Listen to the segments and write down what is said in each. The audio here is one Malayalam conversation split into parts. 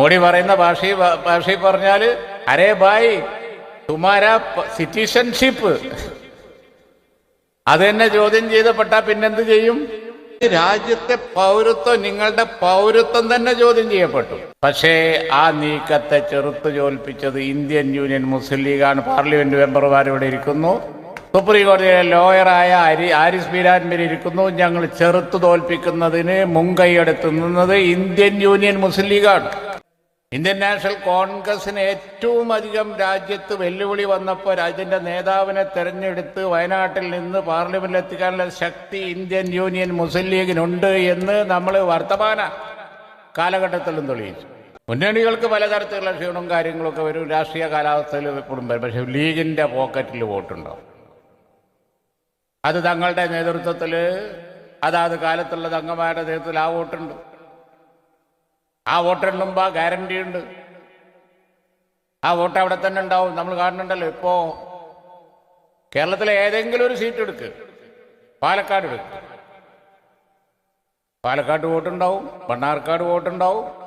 മോഡി പറയുന്ന ഭാഷ ഭാഷയിൽ പറഞ്ഞാൽ അരേ ബായ് തുമാര സിറ്റിസൺഷിപ്പ്. അത് തന്നെ ചോദ്യം ചെയ്തപ്പെട്ടാ പിന്നെന്ത് ചെയ്യും? രാജ്യത്തെ പൗരത്വം നിങ്ങളുടെ പൗരത്വം തന്നെ ചോദ്യം ചെയ്യപ്പെട്ടു. പക്ഷേ ആ നീക്കത്തെ ചെറുത്തു തോൽപ്പിച്ചത് ഇന്ത്യൻ യൂണിയൻ മുസ്ലിം ലീഗാണ്. പാർലമെന്റ് മെമ്പർമാർ ഇവിടെ ഇരിക്കുന്നു. സുപ്രീം കോടതിയിലെ ലോയറായ അരി ആരിസ് ബീരാൻമീർ ഇരിക്കുന്നു. ഞങ്ങൾ ചെറുത്തു തോൽപ്പിക്കുന്നതിന് മുൻകൈയെടുത്ത് നിന്നത് ഇന്ത്യൻ യൂണിയൻ മുസ്ലിം ലീഗാണ്. ഇന്ത്യൻ നാഷണൽ കോൺഗ്രസിന് ഏറ്റവും അധികം രാജ്യത്ത് വെല്ലുവിളി വന്നപ്പോൾ രാജ്യത്തിന്റെ നേതാവിനെ തെരഞ്ഞെടുത്ത് വയനാട്ടിൽ നിന്ന് പാർലമെന്റിൽ എത്തിക്കാനുള്ള ശക്തി ഇന്ത്യൻ യൂണിയൻ മുസ്ലിം ലീഗിനുണ്ട് എന്ന് നമ്മൾ വർത്തമാന കാലഘട്ടത്തിലും തെളിയിച്ചു. മുന്നണികൾക്ക് പലതരത്തിലുള്ള ക്ഷീണവും കാര്യങ്ങളൊക്കെ വരും. രാഷ്ട്രീയ കാലാവസ്ഥയിൽ എപ്പോഴും വരും. പക്ഷെ ലീഗിന്റെ പോക്കറ്റിൽ വോട്ടുണ്ടാവും അത് തങ്ങളുടെ നേതൃത്വത്തിൽ അതാത് കാലത്തുള്ള തങ്ങന്മാരുടെ നേതൃത്വത്തിൽ ആ വോട്ടുണ്ട്. ആ വോട്ടെണ്ണുമ്പോൾ ഗ്യാരണ്ടി ഉണ്ട്. ആ വോട്ട് അവിടെ തന്നെ ഉണ്ടാവും. നമ്മൾ കാണുന്നുണ്ടല്ലോ ഇപ്പോ കേരളത്തിലെ ഏതെങ്കിലും ഒരു സീറ്റ് എടുക്ക്. പാലക്കാട് എടുക്ക്. പാലക്കാട് വോട്ടുണ്ടാവും. മണ്ണാർക്കാട് വോട്ടുണ്ടാവും.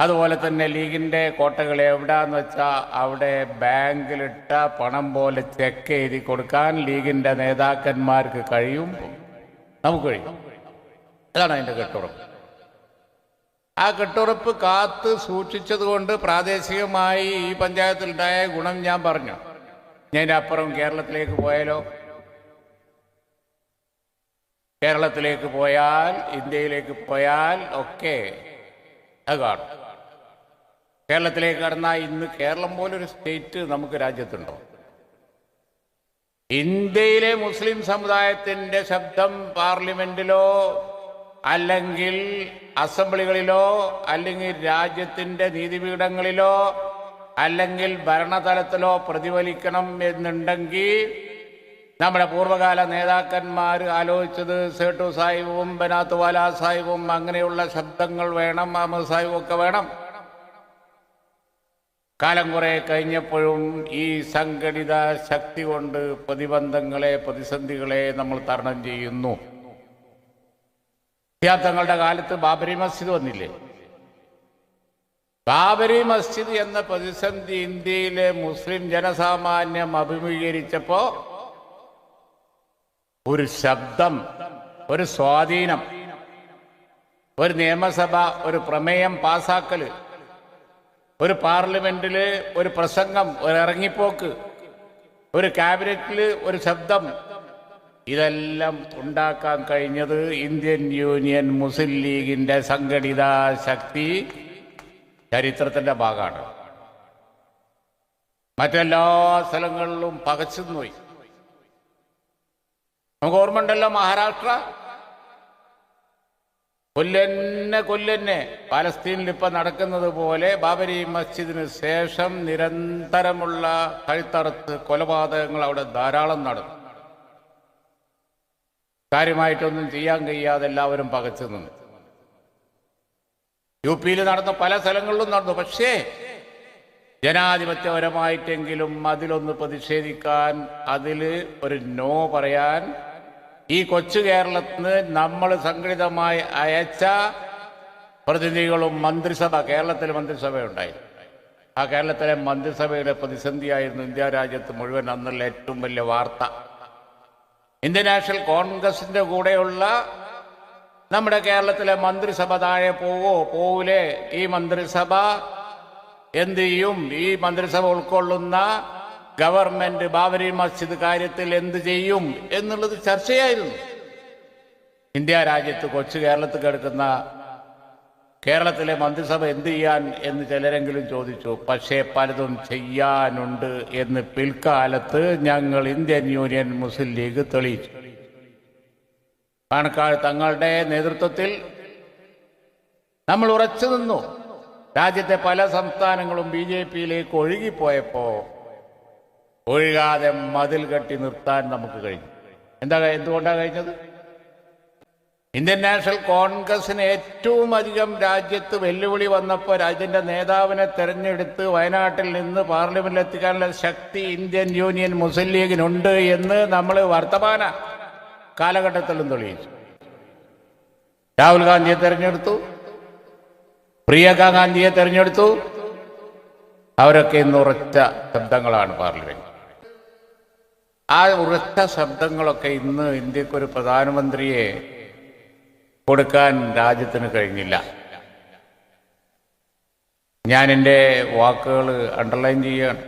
അതുപോലെ തന്നെ ലീഗിന്റെ കോട്ടകൾ എവിടാന്ന് വെച്ചാൽ അവിടെ ബാങ്കിലിട്ട പണം പോലെ ചെക്ക് എഴുതി കൊടുക്കാൻ ലീഗിന്റെ നേതാക്കന്മാർക്ക് കഴിയും. നമുക്ക് കഴിയും. അതാണ് അതിന്റെ കെട്ടുറപ്പ്. ആ കെട്ടുറപ്പ് കാത്ത് സൂക്ഷിച്ചതുകൊണ്ട് പ്രാദേശികമായി ഈ പഞ്ചായത്തിലുണ്ടായ ഗുണം ഞാൻ പറഞ്ഞു. ഞാൻ അപ്പുറം കേരളത്തിലേക്ക് പോയാലോ? കേരളത്തിലേക്ക് പോയാൽ ഇന്ത്യയിലേക്ക് പോയാൽ ഒക്കെ അത് കാണും. കേരളത്തിലേക്ക് കടന്നാൽ ഇന്ന് കേരളം പോലൊരു സ്റ്റേറ്റ് നമുക്ക് രാജ്യത്തുണ്ടോ? ഇന്ത്യയിലെ മുസ്ലിം സമുദായത്തിന്റെ ശബ്ദം പാർലമെന്റിലോ അല്ലെങ്കിൽ അസംബ്ലികളിലോ അല്ലെങ്കിൽ രാജ്യത്തിന്റെ നീതിപീഠങ്ങളിലോ അല്ലെങ്കിൽ ഭരണതലത്തിലോ പ്രതിഫലിക്കണം എന്നുണ്ടെങ്കിൽ നമ്മുടെ പൂർവകാല നേതാക്കന്മാർ ആലോചിച്ചത് സേട്ടു സാഹിബും ബനാത്ത് വാല സാഹിബും അങ്ങനെയുള്ള ശബ്ദങ്ങൾ വേണം അഹമ്മദ് സാഹിബും ഒക്കെ വേണം. കാലം കുറെ കഴിഞ്ഞപ്പോഴും ഈ സംഘടിത ശക്തി കൊണ്ട് പ്രതിബന്ധങ്ങളെ പ്രതിസന്ധികളെ നമ്മൾ തരണം ചെയ്യുന്നു. തങ്ങളുടെ കാലത്ത് ബാബരി മസ്ജിദ് വന്നില്ലേ? ബാബരി മസ്ജിദ് എന്ന പ്രതിസന്ധി ഇന്ത്യയിലെ മുസ്ലിം ജനസാമാന്യം അഭിമുഖീകരിച്ചപ്പോ ഒരു ശബ്ദം ഒരു സ്വാധീനം ഒരു നിയമസഭ ഒരു പ്രമേയം പാസാക്കൽ ഒരു പാർലമെന്റിൽ ഒരു പ്രസംഗം ഒരു ഇറങ്ങിപ്പോക്ക് ഒരു ക്യാബിനറ്റിൽ ഒരു ശബ്ദം ഇതെല്ലാം ഉണ്ടാക്കാൻ കഴിഞ്ഞത് ഇന്ത്യൻ യൂണിയൻ മുസ്ലിം ലീഗിന്റെ സംഘടിത ശക്തി ചരിത്രത്തിന്റെ ഭാഗമാണ്. മറ്റെല്ലാ സ്ഥലങ്ങളിലും പകച്ചുപോയി നമുക്ക് ഓർമ്മയുണ്ടല്ലോ മഹാരാഷ്ട്ര? കൊല്ലന്നെ കൊല്ലന്നെ പാലസ്തീനിൽ ഇപ്പൊ നടക്കുന്നത് പോലെ ബാബരി മസ്ജിദിന് ശേഷം നിരന്തരമുള്ള കഴുത്തറുത്ത് കൊലപാതകങ്ങൾ അവിടെ ധാരാളം നടന്നു. കാര്യമായിട്ടൊന്നും ചെയ്യാൻ കഴിയാതെ എല്ലാവരും പകച്ചു നിന്നു. യു പിയിൽ നടന്ന പല സ്ഥലങ്ങളിലും നടന്നു. പക്ഷേ ജനാധിപത്യപരമായിട്ടെങ്കിലും അതിലൊന്ന് പ്രതിഷേധിക്കാൻ അതിൽ ഒരു നോ പറയാൻ ഈ കൊച്ചു കേരളത്തിന് നമ്മൾ സംഘടിതമായി അയച്ച പ്രതിനിധികളും മന്ത്രിസഭ കേരളത്തിൽ മന്ത്രിസഭയുണ്ടായി. ആ കേരളത്തിലെ മന്ത്രിസഭയുടെ പ്രതിസന്ധിയായിരുന്നു ഇന്ത്യ രാജ്യത്ത് മുഴുവൻ അന്നുള്ള ഏറ്റവും വലിയ വാർത്ത. ഇന്ത്യൻ നാഷണൽ കോൺഗ്രസിന്റെ കൂടെയുള്ള നമ്മുടെ കേരളത്തിലെ മന്ത്രിസഭ താഴെ പോവോ? പോവൂലേ ഈ മന്ത്രിസഭ എന്ത് ചെയ്യും? ഈ മന്ത്രിസഭ ഉൾക്കൊള്ളുന്ന ഗവൺമെന്റ് ബാബരി മസ്ജിദ് കാര്യത്തിൽ എന്ത് ചെയ്യും എന്നുള്ളത് ചർച്ചയായിരുന്നു. ഇന്ത്യ രാജ്യത്ത് കൊച്ചു കേരളത്തിൽ കിടക്കുന്ന കേരളത്തിലെ മന്ത്രിസഭ എന്ത് ചെയ്യാൻ എന്ന് ചിലരെങ്കിലും ചോദിച്ചു. പക്ഷേ പലതും ചെയ്യാനുണ്ട് എന്ന് പിൽക്കാലത്ത് ഞങ്ങൾ ഇന്ത്യൻ യൂണിയൻ മുസ്ലിം ലീഗ് തെളിയിച്ചു. പാണക്കാട് തങ്ങളുടെ നേതൃത്വത്തിൽ നമ്മൾ ഉറച്ചു നിന്നു. രാജ്യത്തെ പല സംസ്ഥാനങ്ങളും ബി ജെ പിയിലേക്ക് ഒഴുകിപ്പോയപ്പോ ഒഴുകാതെ മതിൽ കെട്ടി നിർത്താൻ നമുക്ക് കഴിഞ്ഞു. എന്താ എന്തുകൊണ്ടാണ് കഴിഞ്ഞത്? ഇന്ത്യൻ നാഷണൽ കോൺഗ്രസിന് ഏറ്റവും അധികം രാജ്യത്ത് വെല്ലുവിളി വന്നപ്പോൾ രാജ്യത്തിന്റെ നേതാവിനെ തെരഞ്ഞെടുത്ത് വയനാട്ടിൽ നിന്ന് പാർലമെന്റിൽ എത്തിക്കാനുള്ള ശക്തി ഇന്ത്യൻ യൂണിയൻ മുസ്ലിം ലീഗിനുണ്ട് എന്ന് നമ്മൾ വർത്തമാന കാലഘട്ടത്തിലും തെളിയിച്ചു. രാഹുൽ ഗാന്ധിയെ തെരഞ്ഞെടുത്തു. പ്രിയങ്ക ഗാന്ധിയെ തെരഞ്ഞെടുത്തു. അവരൊക്കെ ഇന്ന് ഉറച്ച ശബ്ദങ്ങളാണ് പാർലമെന്റ് ആ ഉറച്ച ശബ്ദങ്ങളൊക്കെ ഇന്ന് ഇന്ത്യക്കൊരു പ്രധാനമന്ത്രിയെ കൊടുക്കാൻ രാജ്യത്തിന് കഴിഞ്ഞില്ല. ഞാൻ എന്റെ വാക്കുകൾ അണ്ടർലൈൻ ചെയ്യുകയാണ്.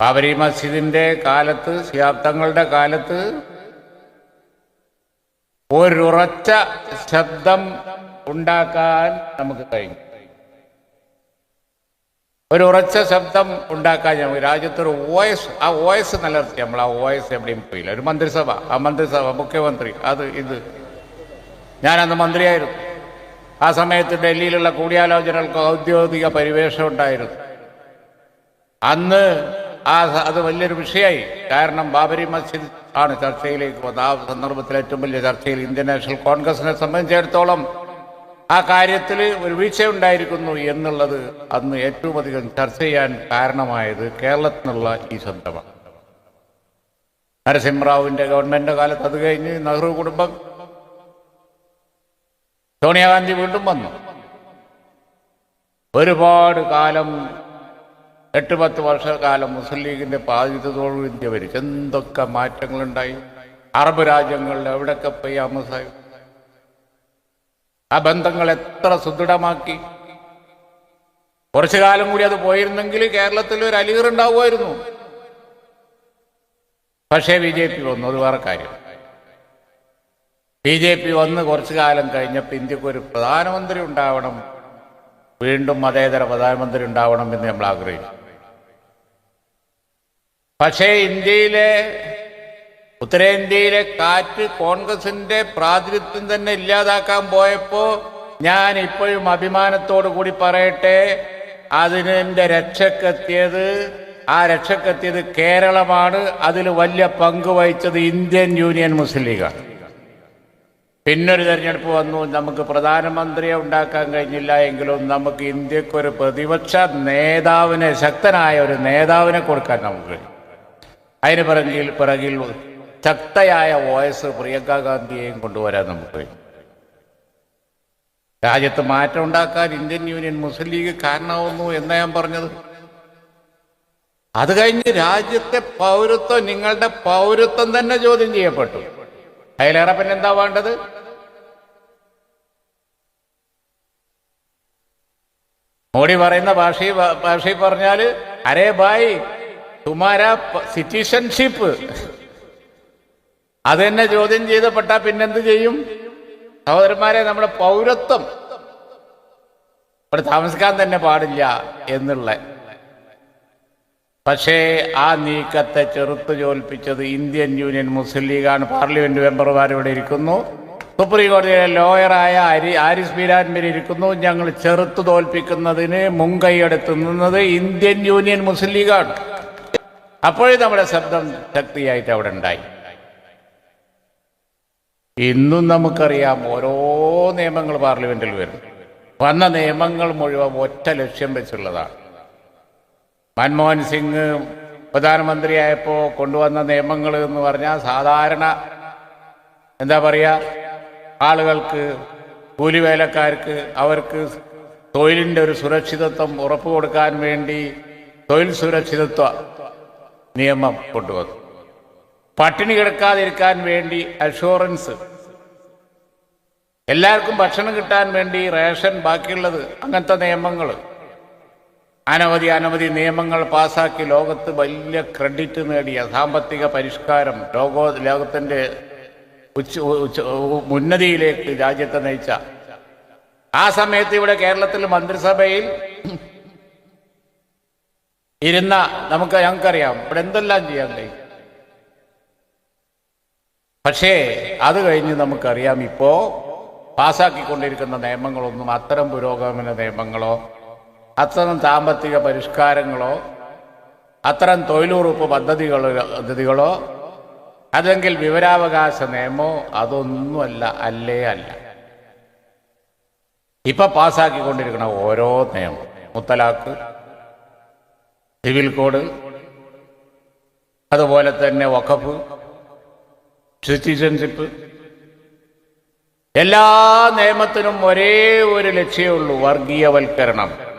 ബാബരി മസ്ജിദിന്റെ കാലത്ത് ശിയാബ്ദങ്ങളുടെ കാലത്ത് ഒരുറച്ച ശബ്ദം ഉണ്ടാക്കാൻ നമുക്ക് കഴിഞ്ഞു. ഒരു ഉറച്ച ശബ്ദം ഉണ്ടാക്കാൻ നമുക്ക് രാജ്യത്തൊരു വോയിസ് ആ വോയിസ് നിലനിർത്തി. നമ്മൾ ആ വോയിസ് എവിടെയും പോയില്ല. ഒരു മന്ത്രിസഭ ആ മന്ത്രിസഭ മുഖ്യമന്ത്രി അത് ഇത്. ഞാനന്ന് മന്ത്രിയായിരുന്നു. ആ സമയത്ത് ഡൽഹിയിലുള്ള കൂടിയാലോചനകൾക്ക് ഔദ്യോഗിക പരിവേഷം ഉണ്ടായിരുന്നു. അന്ന് ആ അത് വലിയൊരു വിഷയമായി. കാരണം ബാബരി മസ്ജിദ് ആണ് ചർച്ചയിലേക്ക് വന്നത് ആ സന്ദർഭത്തിൽ ഏറ്റവും വലിയ ചർച്ചയിൽ ഇന്ത്യൻ നാഷണൽ കോൺഗ്രസിനെ സംബന്ധിച്ചിടത്തോളം ആ കാര്യത്തിൽ ഒരു വീഴ്ചയുണ്ടായിരിക്കുന്നു എന്നുള്ളത് അന്ന് ഏറ്റവും അധികം ചർച്ച ചെയ്യാൻ കാരണമായത് കേരളത്തിൽ നിന്നുള്ള ഈ ശബ്ദമാണ് നരസിംഹറാവുവിന്റെ ഗവൺമെന്റിന്റെ കാലത്ത് അത് കഴിഞ്ഞ് നെഹ്റു കുടുംബം സോണിയാഗാന്ധി വീണ്ടും വന്നു. ഒരുപാട് കാലം എട്ട് പത്ത് വർഷക്കാലം മുസ്ലിം ലീഗിന്റെ ബാധിതത്തോടും ഇന്ത്യ ഭരിച്ചു എന്തൊക്കെ മാറ്റങ്ങളുണ്ടായി? അറബ് രാജ്യങ്ങളിൽ എവിടെയൊക്കെ പോയി അമസായി ആ ബന്ധങ്ങൾ എത്ര സുദൃഢമാക്കി? കുറച്ചു കാലം കൂടി അത് പോയിരുന്നെങ്കിൽ കേരളത്തിൽ ഒരു അലിഗർ ഉണ്ടാവുമായിരുന്നു. പക്ഷേ ബി ജെ പി വന്നു അത് വേറെ കാര്യം. ബി ജെ പി വന്ന് കുറച്ചു കാലം കഴിഞ്ഞപ്പോൾ ഇന്ത്യയ്ക്ക് ഒരു പ്രധാനമന്ത്രി ഉണ്ടാവണം. വീണ്ടും മതേതര പ്രധാനമന്ത്രി ഉണ്ടാവണം എന്ന് നമ്മൾ ആഗ്രഹിച്ചു. പക്ഷേ ഇന്ത്യയിലെ ഉത്തരേന്ത്യയിലെ കാറ്റ് കോൺഗ്രസിന്റെ പ്രാതിനിധ്യം തന്നെ ഇല്ലാതാക്കാൻ പോയപ്പോൾ ഞാൻ ഇപ്പോഴും അഭിമാനത്തോടു കൂടി പറയട്ടെ അതിനെന്റെ രക്ഷക്കെത്തിയത് ആ രക്ഷക്കെത്തിയത് കേരളമാണ്. അതിൽ വലിയ പങ്ക് വഹിച്ചത് ഇന്ത്യൻ യൂണിയൻ മുസ്ലിം ലീഗാണ്. പിന്നൊരു തെരഞ്ഞെടുപ്പ് വന്നു. നമുക്ക് പ്രധാനമന്ത്രിയെ ഉണ്ടാക്കാൻ കഴിഞ്ഞില്ല എങ്കിലും നമുക്ക് ഇന്ത്യക്കൊരു പ്രതിപക്ഷ നേതാവിനെ ശക്തനായ ഒരു നേതാവിനെ കൊടുക്കാൻ നമുക്ക് അതിന് പിറകിൽ പിറകിൽ ശക്തയായ വോയ്സ് പ്രിയങ്ക ഗാന്ധിയെയും കൊണ്ടുവരാൻ നമുക്ക് കഴിയും. രാജ്യത്ത് മാറ്റം ഉണ്ടാക്കാൻ ഇന്ത്യൻ യൂണിയൻ മുസ്ലിം ലീഗ് കാരണമാവുന്നു എന്നാ ഞാൻ പറഞ്ഞത്. അത് കഴിഞ്ഞ് രാജ്യത്തെ പൗരത്വം നിങ്ങളുടെ പൗരത്വം തന്നെ ചോദ്യം ചെയ്യപ്പെട്ടു. അതിലേറെ പിന്നെ എന്താ വേണ്ടത്? മോഡി പറയുന്ന ഭാഷയിൽ ഭാഷയിൽ പറഞ്ഞാൽ അരേ ബായ് തുമാര സിറ്റിസൺഷിപ്പ് അത് തന്നെ ചോദ്യം ചെയ്തപ്പെട്ടാ പിന്നെന്ത് ചെയ്യും? സഹോദരന്മാരെ നമ്മുടെ പൗരത്വം. ഇവിടെ താമസിക്കാൻ തന്നെ പാടില്ല എന്നുള്ള പക്ഷേ ആ നീക്കത്തെ ചെറുത്തു ചോൽപ്പിച്ചത് ഇന്ത്യൻ യൂണിയൻ മുസ്ലിം ലീഗാണ്. പാർലമെന്റ് മെമ്പർമാർ ഇവിടെ ഇരിക്കുന്നു. സുപ്രീം കോടതിയിലെ ലോയറായ അരി ആരിസ് ബീരാൻമീർ ഇരിക്കുന്നു. ഞങ്ങൾ ചെറുത്തു തോൽപ്പിക്കുന്നതിന് മുൻകൈയെടുത്ത് നിന്നത് ഇന്ത്യൻ യൂണിയൻ മുസ്ലിം ലീഗാണ്. അപ്പോഴും നമ്മുടെ ശബ്ദം ശക്തിയായിട്ട് അവിടെ ഉണ്ടായി. ഇന്നും നമുക്കറിയാം ഓരോ നിയമങ്ങൾ പാർലമെന്റിൽ വരും. വന്ന നിയമങ്ങൾ മുഴുവൻ ഒറ്റ ലക്ഷ്യം വെച്ചുള്ളതാണ്. മൻമോഹൻ സിംഗ് പ്രധാനമന്ത്രിയായപ്പോൾ കൊണ്ടുവന്ന നിയമങ്ങൾ എന്ന് പറഞ്ഞാൽ സാധാരണ എന്താ പറയുക ആളുകൾക്ക് കൂലിവേലക്കാർക്ക് അവർക്ക് തൊഴിലിന്റെ ഒരു സുരക്ഷിതത്വം ഉറപ്പ് കൊടുക്കാൻ വേണ്ടി തൊഴിൽ സുരക്ഷിതത്വ നിയമം കൊണ്ടുവന്നു. പട്ടിണി കിടക്കാതിരിക്കാൻ വേണ്ടി അഷുറൻസ് എല്ലാവർക്കും ഭക്ഷണം കിട്ടാൻ വേണ്ടി റേഷൻ ബാക്കിയുള്ളത് അങ്ങനത്തെ നിയമങ്ങൾ അനവധി അനവധി നിയമങ്ങൾ പാസാക്കി ലോകത്ത് വലിയ ക്രെഡിറ്റ് നേടിയ സാമ്പത്തിക പരിഷ്കാരം ലോകോ ലോകത്തിന്റെ ഉച്ച ഉച്ച- ഉന്നതിയിലേക്ക് രാജ്യത്തെ നയിച്ച ആ സമയത്ത് ഇവിടെ കേരളത്തിൽ മന്ത്രിസഭയിൽ ഇരുന്ന നമുക്ക് ഞങ്ങൾക്കറിയാം ഇവിടെ എന്തെല്ലാം ചെയ്യാൻ കഴിയും. പക്ഷേ അത് കഴിഞ്ഞ് നമുക്കറിയാം ഇപ്പോ പാസാക്കിക്കൊണ്ടിരിക്കുന്ന നിയമങ്ങളൊന്നും അത്തരം പുരോഗമന നിയമങ്ങളോ അത്തരം സാമ്പത്തിക പരിഷ്കാരങ്ങളോ അത്തരം തൊഴിലുറപ്പ് പദ്ധതികളോ പദ്ധതികളോ അല്ലെങ്കിൽ വിവരാവകാശ നിയമോ അതൊന്നുമല്ല അല്ലേ അല്ല. ഇപ്പൊ പാസ്സാക്കിക്കൊണ്ടിരിക്കുന്ന ഓരോ നിയമം. മുത്തലാഖ് സിവിൽ കോഡ് അതുപോലെ തന്നെ വഖഫ് സിറ്റിസൺഷിപ്പ്. എല്ലാ നിയമത്തിനും ഒരേ ഒരു ലക്ഷ്യമുള്ളൂ വർഗീയവൽക്കരണം.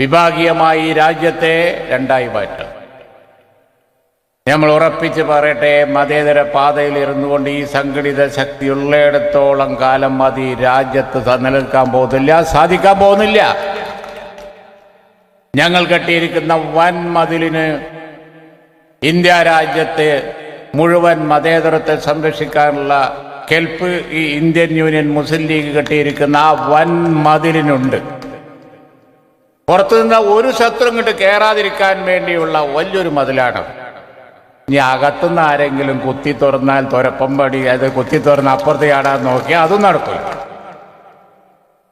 വിഭാഗീയമായി രാജ്യത്തെ രണ്ടായി മാറ്റ. നമ്മൾ ഉറപ്പിച്ച് പറയട്ടെ മതേതര പാതയിൽ ഇരുന്നുകൊണ്ട് ഈ സംഘടിത ശക്തി ഉള്ളിടത്തോളം കാലം മതി. രാജ്യത്ത് സ- നിലനിൽക്കാൻ പോകുന്നില്ല സാധിക്കാൻ പോകുന്നില്ല. ഞങ്ങൾ കെട്ടിയിരിക്കുന്ന വൻ മതിലിന് ഇന്ത്യ രാജ്യത്തെ മുഴുവൻ മതേതരത്തെ സംരക്ഷിക്കാനുള്ള കെൽപ്പ് ഈ ഇന്ത്യൻ യൂണിയൻ മുസ്ലിം ലീഗ് കെട്ടിയിരിക്കുന്ന ആ വൻ മതിലിനുണ്ട്. പുറത്തുനിന്ന് ഒരു ശത്രു ഇങ്ങോട്ട് കയറാതിരിക്കാൻ വേണ്ടിയുള്ള വലിയൊരു മതിലാണ്. ഇനി അകത്തുനിന്ന് ആരെങ്കിലും കുത്തി തുറന്നാൽ തുരപ്പം പടി അത് കുത്തി തുറന്ന് അപ്പുറത്ത് ചാടാൻ നോക്കിയാൽ അതും നടക്കില്ല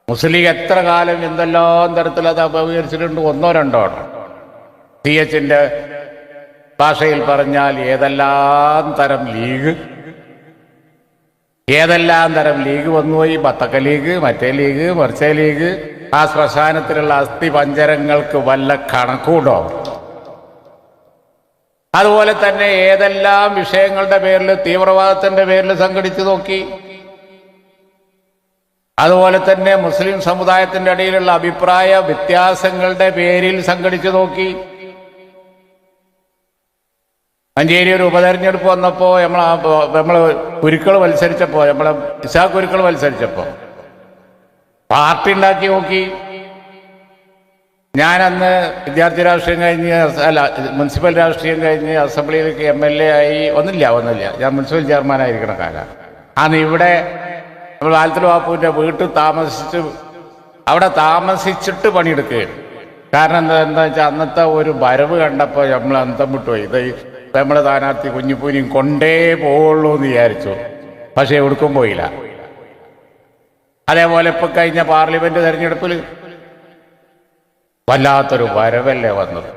മുസ്ലിം എത്ര കാലം എന്തെല്ലാം തരത്തിൽ അത് അപകരിച്ചിട്ടുണ്ട്? ഒന്നോ രണ്ടോ സി എച്ചിന്റെ ഭാഷയിൽ പറഞ്ഞാൽ ഏതെല്ലാം തരം ലീഗ്? ഏതെല്ലാം തരം ലീഗ് വന്നുപോയി ബത്തക്ക ലീഗ് മറ്റേ ലീഗ് മറിച്ചേ ലീഗ്? ആ ശ്മശാനത്തിലുള്ള അസ്ഥി പഞ്ചരങ്ങൾക്ക് വല്ല കണക്കൂടോ അതുപോലെ തന്നെ ഏതെല്ലാം വിഷയങ്ങളുടെ പേരിൽ തീവ്രവാദത്തിന്റെ പേരിൽ സംഘടിച്ചു നോക്കി. അതുപോലെ തന്നെ മുസ്ലിം സമുദായത്തിന്റെ ഇടയിലുള്ള അഭിപ്രായ വ്യത്യാസങ്ങളുടെ പേരിൽ സംഘടിച്ചു നോക്കി. മഞ്ചേരി ഒരു ഉപതെരഞ്ഞെടുപ്പ് വന്നപ്പോ നമ്മൾ നമ്മൾ കുരുക്കൾ മത്സരിച്ചപ്പോ നമ്മളെ ഇസാ കുരുക്കൾ മത്സരിച്ചപ്പോ പാർട്ടി ഉണ്ടാക്കി നോക്കി. ഞാനന്ന് വിദ്യാർത്ഥി രാഷ്ട്രീയം കഴിഞ്ഞ് അല്ല മുനിസിപ്പൽ രാഷ്ട്രീയം കഴിഞ്ഞ് അസംബ്ലിയിലേക്ക് എം എൽ എ ആയി ഒന്നില്ല ഒന്നില്ല ഞാൻ മുനിസിപ്പൽ ചെയർമാൻ ചെയർമാനായിരിക്കണ കാലം. അന്ന് ഇവിടെ നമ്മൾ ആലത്തൂർ ബാപ്പുവിന്റെ വീട്ടിൽ താമസിച്ച് അവിടെ താമസിച്ചിട്ട് പണിയെടുക്കുകയാണ് കാരണം എന്താ എന്താ വെച്ചാൽ അന്നത്തെ ഒരു വരവ് കണ്ടപ്പോൾ നമ്മൾ അന്തം വിട്ടുപോയി ഇത് നമ്മളെ സ്ഥാനാർത്ഥി കുഞ്ഞിപ്പൂനിയും കൊണ്ടേ പോവുള്ളൂ എന്ന് വിചാരിച്ചു. പക്ഷേ എവിടേക്കും പോയില്ല. അതേപോലെ ഇപ്പൊ കഴിഞ്ഞ പാർലമെന്റ് തെരഞ്ഞെടുപ്പിൽ വല്ലാത്തൊരു വരവല്ലേ വന്നത്?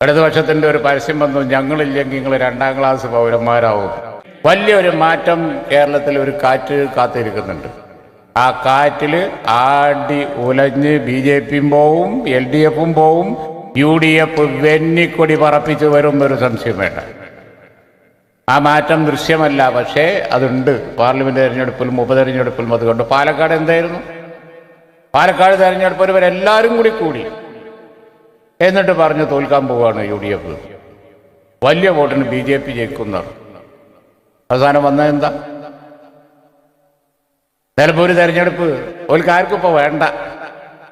ഇടതുപക്ഷത്തിന്റെ ഒരു പരസ്യം വന്നു ഞങ്ങളില്ലെങ്കിൽ നിങ്ങൾ രണ്ടാം ക്ലാസ് പൗരന്മാരാവും. വലിയൊരു മാറ്റം കേരളത്തിൽ ഒരു കാറ്റ് കാത്തിരിക്കുന്നുണ്ട്. ആ കാറ്റിൽ ആടി ഉലഞ്ഞ് ബി ജെ പിയും പോവും എൽ ഡി എഫും പോവും യു ഡി എഫ് വെന്നിക്കൊടി പറപ്പിച്ചു വരും ഒരു സംശയം വേണ്ട. ആ മാറ്റം ദൃശ്യമല്ല പക്ഷേ അതുണ്ട്. പാർലമെന്റ് തെരഞ്ഞെടുപ്പിലും ഉപതെരഞ്ഞെടുപ്പിലും അതുകൊണ്ട് പാലക്കാട് എന്തായിരുന്നു? പാലക്കാട് തെരഞ്ഞെടുപ്പ് ഇവരെല്ലാവരും കൂടി കൂടി. എന്നിട്ട് പറഞ്ഞു തോൽക്കാൻ പോവുകയാണ് യു ഡി എഫ് വലിയ വോട്ടിന് ബി ജെ പി ജയിക്കുന്നത് അവസാനം വന്ന എന്താ? നിലമ്പൂർ തെരഞ്ഞെടുപ്പ്. ഓൽക്കാർക്കും ഇപ്പോൾ വേണ്ട.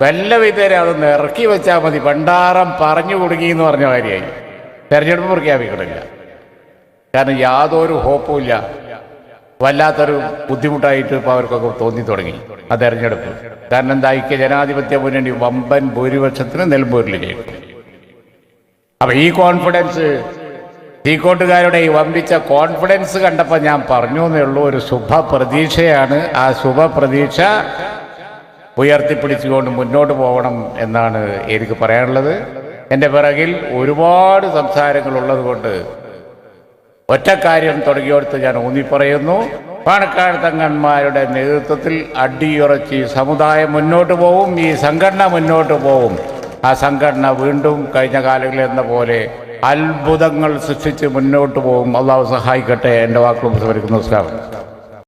വല്ല വിധേരെ അതൊന്ന് ഇറക്കി വെച്ചാൽ മതി. പണ്ടാറം പറഞ്ഞു കൊടുക്കി എന്ന് പറഞ്ഞ കാര്യമായി തെരഞ്ഞെടുപ്പ് പ്രഖ്യാപിക്കണില്ല. കാരണം യാതൊരു ഹോപ്പുമില്ല വല്ലാത്തൊരു ബുദ്ധിമുട്ടായിട്ട് ഇപ്പോൾ അവർക്കൊക്കെ തോന്നി തുടങ്ങി. ആ തെരഞ്ഞെടുപ്പ്. കാരണം എന്താ ഐക്യ ജനാധിപത്യ മുന്നണി വമ്പൻ ഭൂരിപക്ഷത്തിന് നെൽമ്പൂരിൽ ജയിക്കും. അപ്പൊ ഈ കോൺഫിഡൻസ് തീക്കോട്ടുകാരുടെ ഈ വമ്പിച്ച കോൺഫിഡൻസ് കണ്ടപ്പോൾ ഞാൻ പറഞ്ഞു എന്നേ ഒരു ശുഭ പ്രതീക്ഷയാണ് ആ ശുഭ പ്രതീക്ഷ ഉയർത്തിപ്പിടിച്ചുകൊണ്ട് മുന്നോട്ട് പോകണം എന്നാണ് എനിക്ക് പറയാനുള്ളത്. എന്റെ പിറകിൽ ഒരുപാട് സംസാരങ്ങൾ ഉള്ളതുകൊണ്ട് ഒറ്റ കാര്യം തുടങ്ങിയോടുത്ത് ഞാൻ ഊന്നിപ്പറയുന്നു. പാണക്കാട് തങ്ങന്മാരുടെ നേതൃത്വത്തിൽ അടിയുറച്ച് സമുദായം മുന്നോട്ട് പോവും ഈ സംഘടന മുന്നോട്ട് പോവും. ആ സംഘടന വീണ്ടും കഴിഞ്ഞ കാലങ്ങളിൽ എന്ന പോലെ അത്ഭുതങ്ങൾ സൃഷ്ടിച്ച് മുന്നോട്ട് പോകും അള്ളാഹു സഹായിക്കട്ടെ. എന്റെ വാക്കുകൾ നമസ്കാരം